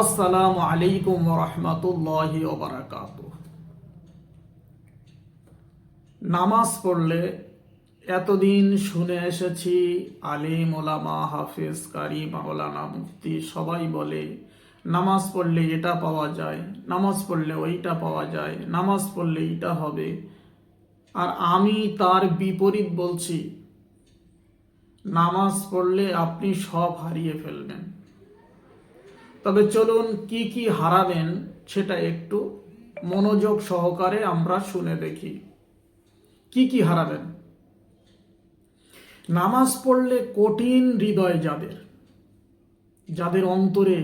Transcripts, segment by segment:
আসসালামু আলাইকুম রহমতুল্লাহি ওবরাকাত নামাজ পড়লে এতদিন শুনে এসেছি, আলিম ওলামা হাফিজ কারি মাওলানা মুফতি সবাই বলে, নামাজ পড়লে এটা পাওয়া যায়, নামাজ পড়লে ওইটা পাওয়া যায়, নামাজ পড়লে এটা হবে। আর আমি তার বিপরীত বলছি, নামাজ পড়লে আপনি সব হারিয়ে ফেলবেন। তবে চলুন কি কি হারাবেন সেটা একটু মনোযোগ সহকারে আমরা শুনে দেখি। কি কি হারাবেন? নামাজ পড়লে কঠিন হৃদয় যাদের যাদের অন্তরে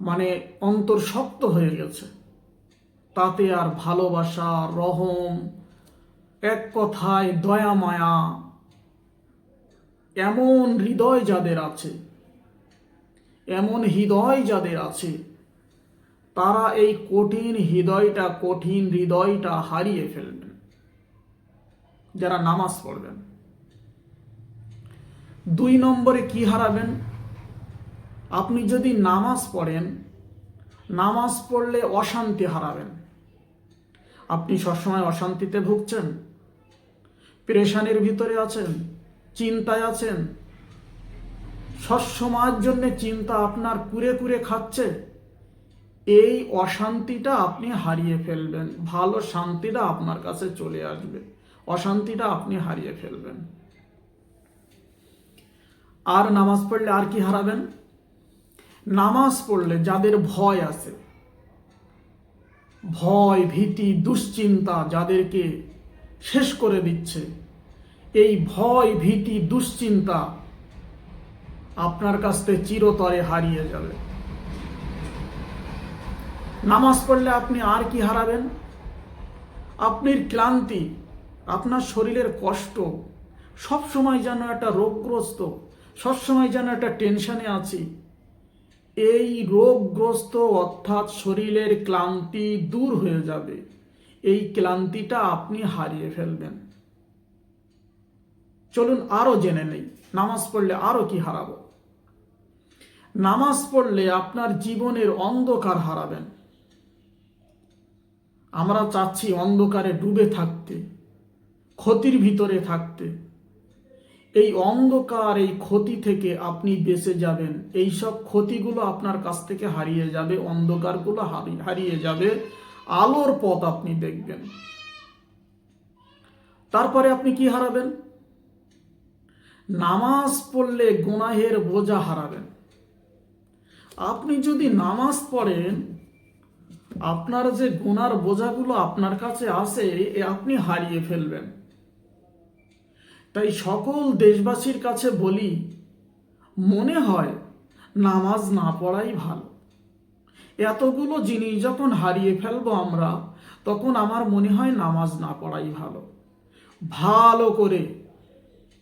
মানে অন্তর শক্ত হয়ে গেছে, তাতে আর ভালোবাসা, রহম, এক কথায় দয়া, মায়া, এমন হৃদয় যাদের আছে এমন হৃদয় যাদের আছে, তারা এই কঠিন হৃদয়টা কঠিন হৃদয়টা হারিয়ে ফেলবেন। যারা নামাজ পড়বেন। দুই নম্বরে কি হারাবেন? আপনি যদি নামাজ পড়েন, নামাজ পড়লে অশান্তি হারাবেন। আপনি সবসময় অশান্তিতে ভুগছেন, প্রেশানির ভিতরে আছেন, চিন্তায় আছেন সবসময়ের জন্য চিন্তা আপনার কুরে কুরে খাচ্ছে। এই অশান্তিটা আপনি হারিয়ে ফেলবেন। ভালো শান্তিটা আপনার কাছে চলে আসবে। অশান্তিটা আপনি হারিয়ে ফেলবেন। আর নামাজ পড়লে আর কি হারাবেন? নামাজ পড়লে যাদের ভয় আছে, ভয়, ভীতি, দুশ্চিন্তা যাদেরকে শেষ করে দিচ্ছে, এই ভয়, ভীতি, দুশ্চিন্তা আপনার কাছ থেকে চিরতরে হারিয়ে যাবে। নামাজ পড়লে আপনি আর কি হারাবেন? আপনার ক্লান্তি, আপনার শরীরের কষ্ট সব সময় যেন একটা রোগগ্রস্ত সব সময় যেন একটা টেনশনে আছি। এই রোগগ্রস্ত অর্থাৎ শরীরের ক্লান্তি দূর হয়ে যাবে। এই ক্লান্তিটা আপনি হারিয়ে ফেলবেন। চলুন আরও জেনে নেই, নামাজ পড়লে আরও কি হারাবো? নামাজ পড়লে আপনার জীবনের অন্ধকার হারাবেন। আমরা চাচ্ছি অন্ধকারে ডুবে থাকতে, ক্ষতির ভিতরে থাকতে। এই অন্ধকার, এই ক্ষতি থেকে আপনি বেঁচে যাবেন। এই সব ক্ষতিগুলো আপনার কাছ থেকে হারিয়ে যাবে, অন্ধকারগুলো হারিয়ে যাবে। আলোর পথ আপনি দেখবেন। তারপরে আপনি কি হারাবেন? নামাজ পড়লে গুনাহের বোঝা হারাবেন। আপনি যদি নামাজ পড়েন, আপনার যে গুনার বোঝাগুলো আপনার কাছে আসে এ আপনি হারিয়ে ফেলবেন। তাই সকল দেশবাসীর কাছে বলি, মনে হয় নামাজ না পড়াই ভালো। এতগুলো জিনিস যখন হারিয়ে ফেলব আমরা, তখন আমার মনে হয় নামাজ না পড়াই ভালো। ভালো করে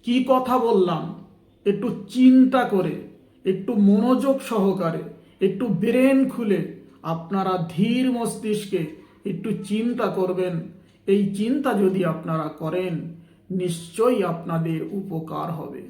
কি কথা বললাম, একটু চিন্তা করে একটু মনোযোগ সহকারে, একটু ব্রেন খুলে আপনারা ধীর মস্তিষ্কে একটু চিন্তা করবেন। এই চিন্তা যদি আপনারা করেন, নিশ্চয়ই আপনাদের উপকার হবে।